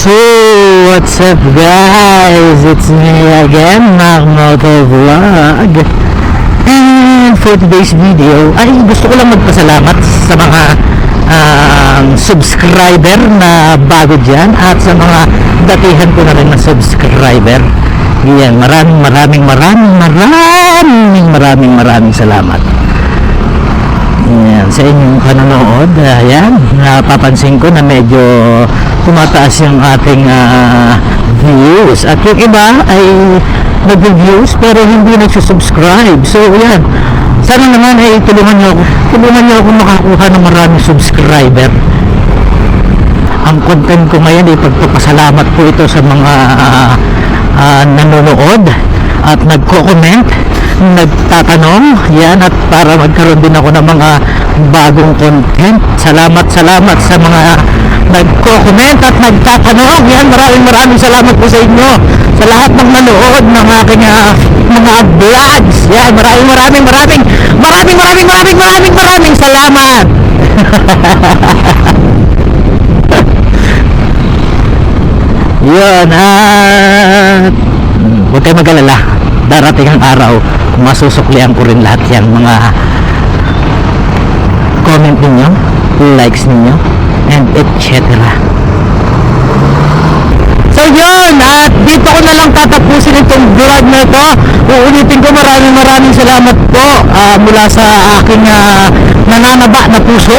So, what's up guys? It's me again, Moto Vlog. And for today's video, ay gusto ko lang magpasalamat sa mga um, subscriber na bago dyan at sa mga datihan ko na rin na subscriber. Yan, maraming maraming maraming maraming maraming maraming salamat. Yan, sa inyong panonood, ayan, napapansin ko na medyo tumataas yung ating ah, views. At yung iba ay nag-views pero hindi nagsusubscribe. So, yan. Sana naman ay tulungan niyo ako. Tulungan niyo ako makakuha ng maraming subscriber. Ang content ko ngayon ay pagpapasalamat po ito sa mga ah, ah, nanonood at nagko-comment nagtatanong yan at para magkaroon din ako ng mga bagong content salamat salamat sa mga nagko-comment at nagtatanong. Yan maraming maraming salamat po sa inyo. Sa lahat ng manood ng aking ah, mga vlogs. Yan maraming maraming maraming maraming maraming maraming maraming maraming salamat. Yun at huwag kayo mag-alala. Darating ang araw masusuklian ko rin lahat yan mga comment ninyo likes ninyo and etc so yun at dito ko na lang tatapusin itong vlog na ito. Uulitin ko maraming maraming salamat po ah, mula sa aking ah, nananaba na puso.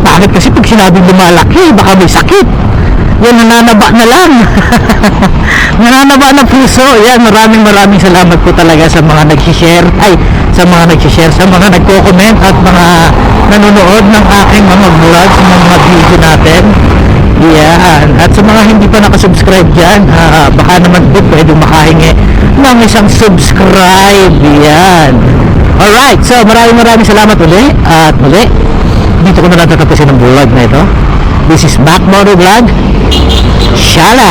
Bakit kasi pag sinabing lumalaki baka may sakit. Yan nananaba na lang. Nananaba na puso. Yan maraming maraming salamat po talaga sa mga nag-share ay sa mga nag-share sa mga nagko-comment at mga nanonood ng aking mga vlogs ng mga video natin. Yan. At sa mga hindi pa nakasubscribe dyan ah, baka naman po pwede makahingi ng isang subscribe. Yan. Alright so maraming maraming salamat uli. At muli dito ko na lang tatapusin ang vlog na ito. This is Mac Moto Vlog. Shala